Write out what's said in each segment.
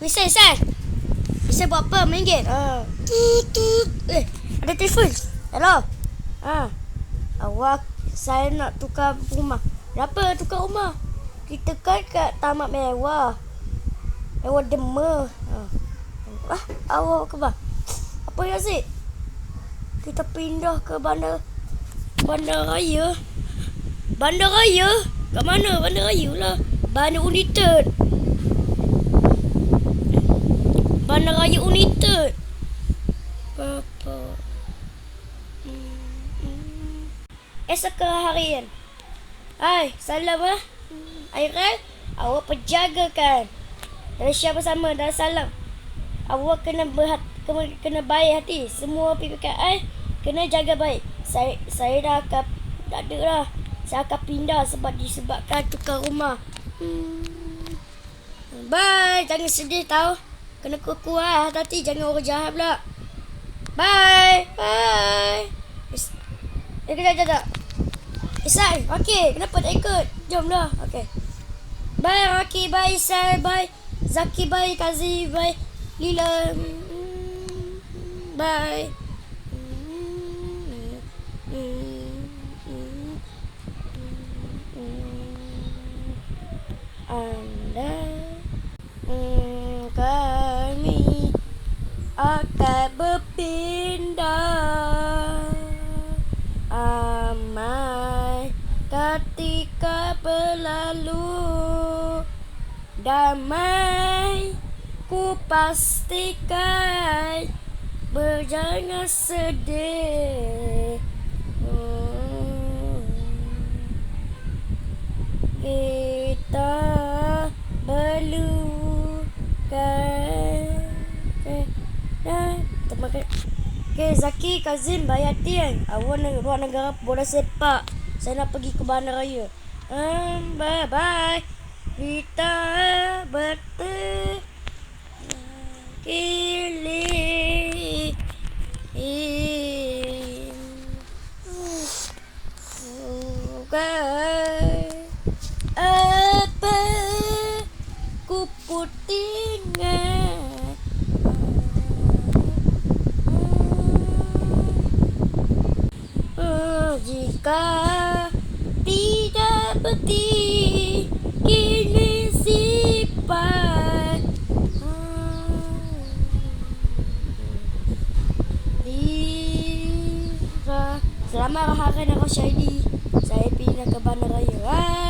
Misal, Misal. Misal buat apa? Main game? Ha. Tut, tut. Eh, ada telefon. Hello. Ha. Awak, saya nak tukar rumah. Kenapa tukar rumah? Kita kan kat tamak mewah. Mewah dema. Ha. Ah, awak ke bang? Apa ya, Zik? Kita pindah ke bandar bandar raya. Bandar raya? Kat mana bandar raya lah? Bandar United. Bandar raya United. Apa? Hmm, hmm. Esok ke harian. Hai, salam ah. Airan, awak penjaga kan? Dari siapa bersama dan salam. Awak kena berhat, kena, kena baik hati. Semua PPKI kena jaga baik. Saya saya dah akan tak ada lah. Saya akan pindah sebab disebabkan tukar rumah. Hmm. Bye. Jangan sedih tau. Kena kuat-kuat hati jangan orang jahat pula. Bye. Bye. Eh, kejap, kejap. Isan, okey. Kenapa tak ikut? Jom lah. Okey. Bye, Rocky. Bye, Isan. Bye. Zaki, bye. Kazi, bye. Lila. Mm, Bye. Akan berpindah amai ketika berlalu damai ku pastikan berjangan sedih Hmm. kita perlukan Okay, Zaki, Kazim, Bayati kan? Awak nak buat negara bola sepak. Saya nak pergi ke bandar raya. Um, Bye bye. Kita bertemu. Kili jika tidak beti kini sifat Dira Selamat hari nak Syahidi Saya pindah ke Bandar Raya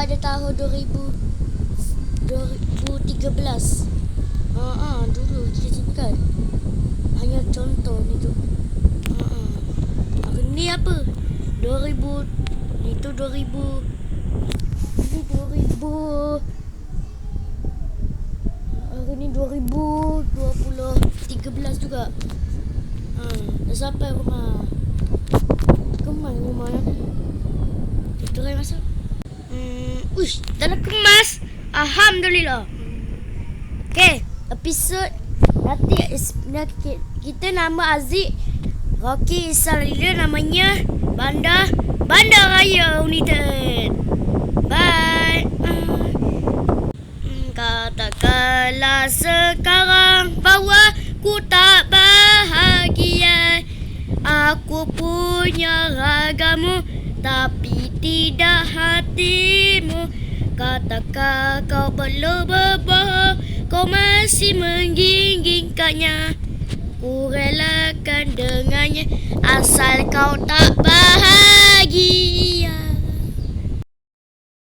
pada tahun 2000 2013. Ha ah, dulu kita simpan. Hanya contoh ni tu. Ha ah. Hari ni apa? 2000 ni tu 2000 ni 2000 Hari ni 2013 juga. Ha, dah sampai rumah. Kemas rumah ya. Kita try masuk. Dah nak kemas. Alhamdulillah. Okay, episod nanti kita nama Aziz Rocky Isalila namanya Bandar Bandar Raya United. Bye. Hmm, Katakanlah sekarang bahawa ku tak bahagia Aku punya ragamu tapi tidak hatimu. Katakan kau belum berbohong? Kau masih mengginggikannya Ku relakan dengannya Asal kau tak bahagia